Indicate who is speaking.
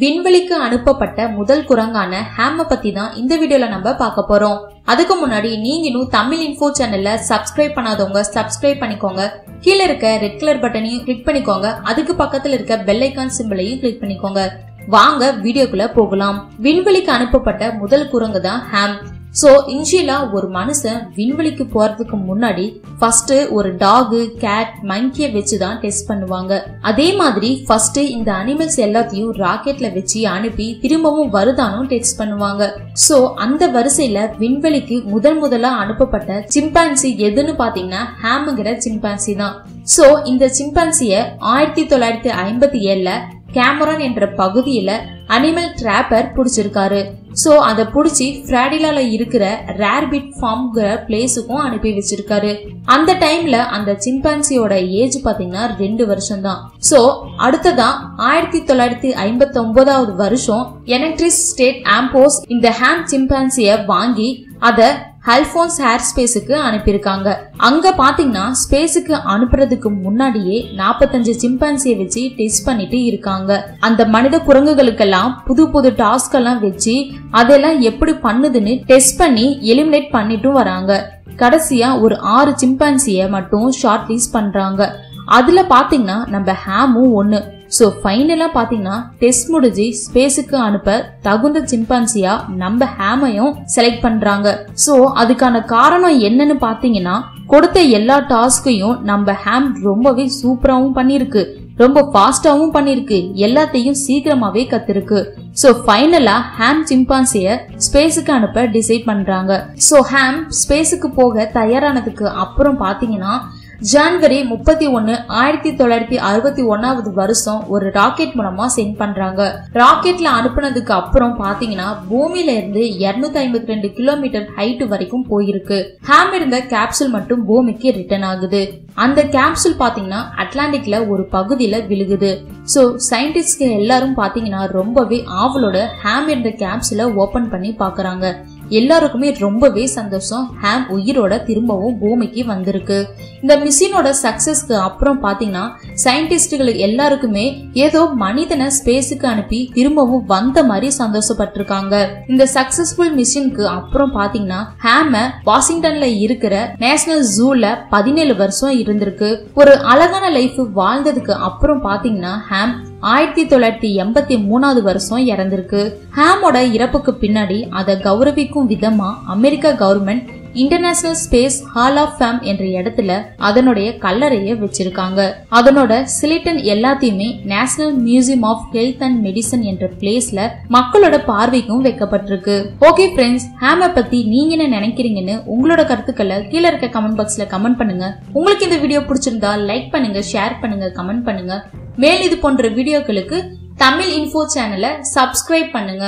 Speaker 1: விண்வெளிக்கு அனுப்பப்பட்ட முதல் குரங்கான ஹேம பத்தி தான் இந்த வீடியோல நம்ம பார்க்க போறோம். அதுக்கு முன்னாடி நீங்க இன்னும் தமிழ் இன்ஃபோ சேனல்ல சப்ஸ்கிரைப் பண்ணாதவங்க சப்ஸ்கிரைப் பண்ணிக்கோங்க. கீழே இருக்க ரெட் கலர் பட்டனையும் கிளிக் பண்ணிக்கோங்க. அதுக்கு பக்கத்துல இருக்க பெல் ஐக்கான் சிம்பிளையும் கிளிக் பண்ணிக்கோங்க. வாங்க வீடியோக்குள்ள போகலாம். விண்வெளிக்கு அனுப்பப்பட்ட முதல் குரங்கு தான் ஹேம் ஸோ இனிஷியலா ஒரு மனுஷன் விண்வெளிக்கு போறதுக்கு முன்னாடி ஃபர்ஸ்ட் ஒரு டாகு கேட் மங்கிய வச்சு தான் டெஸ்ட் பண்ணுவாங்க. அதே மாதிரி ஃபர்ஸ்ட் இந்த அனிமல்ஸ் எல்லாத்தையும் ராக்கெட்ல வச்சு அனுப்பி திரும்பவும் வருதானும் டெஸ்ட் பண்ணுவாங்க. ஸோ அந்த வரிசையில விண்வெளிக்கு முதல் முதலா அனுப்பப்பட்ட சிம்பான்சி எதுன்னு பாத்தீங்கன்னா ஹேமுங்கிற சிம்பான்சி தான். சோ இந்த சிம்பான்சிய ஆயிரத்தி தொள்ளாயிரத்தி ஐம்பத்தி ஏழுல கேமரான் என்ற பகுதியில அனிமல் டிராப்பர் புடிச்சிருக்காரு. சோ அத புடிச்சு பிராடிலால இருக்கிற ரேர்பிட் ஃபார்ம்ங்கிற பிளேஸுக்கும் அனுப்பி வச்சிருக்காரு. அந்த டைம்ல அந்த சிம்பான்சியோட ஏஜ் பாத்தீங்கன்னா ரெண்டு வருஷம் தான் சோ அடுத்ததா ஆயிரத்தி தொள்ளாயிரத்தி ஐம்பத்தி ஒன்பதாவது வருஷம் எனக்ட்ரிஸ் ஸ்டேட் ஆம்போஸ் இந்த ஹேம் சிம்பான்சிய வாங்கி அதை ஹல்போன்ஸ் ஹேர் ஸ்பேஸுக்கு அனுப்பியிருக்காங்க. அங்க பாத்தீங்கன்னா ஸ்பேஸுக்கு அனுப்புறதுக்கு முன்னாடியே நாற்பத்தஞ்சு சிம்பான்சியை வச்சு டெஸ்ட் பண்ணிட்டு இருக்காங்க. அந்த மனித குரங்குகளுக்கெல்லாம் புது புது டாஸ்க் எல்லாம் வச்சு அதெல்லாம் எப்படி பண்ணுதுன்னு டெஸ்ட் பண்ணி எலிமினேட் பண்ணிட்டும் வராங்க. கடைசியா ஒரு ஆறு சிம்பான்சிய மட்டும் ஷார்ட் லிஸ்ட் பண்றாங்க. அதுல பாத்தீங்கன்னா நம்ம ஹேமும் ஒன்னு ஸோ ஃபைனலாக பார்த்தீங்கன்னா டெஸ்ட் முடிஞ்சு ஸ்பேஸுக்கு அனுப்ப தகுந்த சிம்பான்சியா நம்ம ஹேமையும் செலக்ட் பண்றாங்க. ஸோ அதுக்கான காரணம் என்னன்னு பார்த்தீங்கன்னா கொடுத்த எல்லா டாஸ்கையும் நம்ம ஹேம் ரொம்பவே சூப்பராகவும் பண்ணியிருக்கு ரொம்ப ஃபாஸ்டாவும் பண்ணிருக்கு. எல்லாத்தையும் சீக்கிரமாவே கத்திருக்கு. சோ ஃபைனலா ஹேம் சிம்பான்சிய ஸ்பேஸுக்கு அனுப்ப டிசைட் பண்றாங்க. சோ ஹேம் ஸ்பேஸுக்கு போக தயாரானதுக்கு அப்புறம் பாத்தீங்கன்னா ஜான்வரி முப்பத்தி ஒன்னு ஆயிரத்தி தொள்ளாயிரத்தி அறுபத்தி ஒன்னாவது வருஷம் ஒரு ராக்கெட் மூலமா சென்ட் பண்றாங்க. ராக்கெட்ல அனுப்புனதுக்கு அப்புறம் பாத்தீங்கன்னா பூமியில இருந்து இருநூத்தி ஐம்பத்தி ரெண்டு கிலோமீட்டர் ஹைட் வரைக்கும் போயிருக்கு. ஹேம் இருந்த கேப்சூல் மட்டும் பூமிக்கு ரிட்டர்ன் ஆகுது. அந்த கேப்சூல் பாத்தீங்கன்னா அட்லாண்டிக்ல ஒரு பகுதியில விழுகுது. சோ சயின்டிஸ்ட்க்கு எல்லாரும் பாத்தீங்கன்னா ரொம்பவே ஆவலோட ஹேம் இருந்த கேப்சூல ஓபன் பண்ணி பாக்குறாங்க. எல்லாருக்குமே ரொம்பவே சந்தோஷம். ஹேம் உயிரோட திரும்பவும் பூமிக்கு வந்திருக்கு. இந்த மிஷினோட சக்சஸ்க்கு அப்புறம் பாத்தீங்கன்னா சயின்டிஸ்டுகள் எல்லாருக்குமே ஏதோ மனிதனை ஸ்பேஸுக்கு அனுப்பி திரும்பவும் வந்த மாதிரி சந்தோஷப்பட்டிருக்காங்க. இந்த சக்சஸ்ஃபுல் மிஷினுக்கு அப்புறம் பாத்தீங்கன்னா ஹேம வாஷிங்டன்ல இருக்கிற நேஷனல் ஜூல பதினேழு வருஷம் இருந்திருக்கு. ஒரு அழகான லைஃப் வாழ்ந்ததுக்கு அப்புறம் பாத்தீங்கன்னா ஹேம் ஆயிரத்தி தொள்ளாயிரத்தி எண்பத்தி மூணாவது வருஷம் இறந்திருக்கு. ஹேமோட இறப்புக்கு பின்னாடி அதை கௌரவிக்கும் விதமா America government international space hall of fame என்ற இடத்துல அதனுடைய கல்லறைய வச்சிருக்காங்க. அதனோட சிலிட்டன் எல்லாத்தையுமே national museum of health and medicine என்ற பிளேஸ்ல மக்களோட பார்வைக்கும் வைக்கப்பட்டிருக்கு. ஓகே ஃப்ரெண்ட்ஸ் ஹேம பத்தி நீங்க என்ன நினைக்கிறீங்கன்னு உங்களோட கருத்துக்களை கீழே இருக்க கமெண்ட் பாக்ஸ்ல கமெண்ட் பண்ணுங்க. உங்களுக்கு இந்த வீடியோ பிடிச்சிருந்தா லைக் பண்ணுங்க ஷேர் பண்ணுங்க கமெண்ட் பண்ணுங்க. மேல் இது போன்ற வீடியோக்களுக்கு தமிழ் இன்ஃபோ சேனலை சப்ஸ்கிரைப் பண்ணுங்க.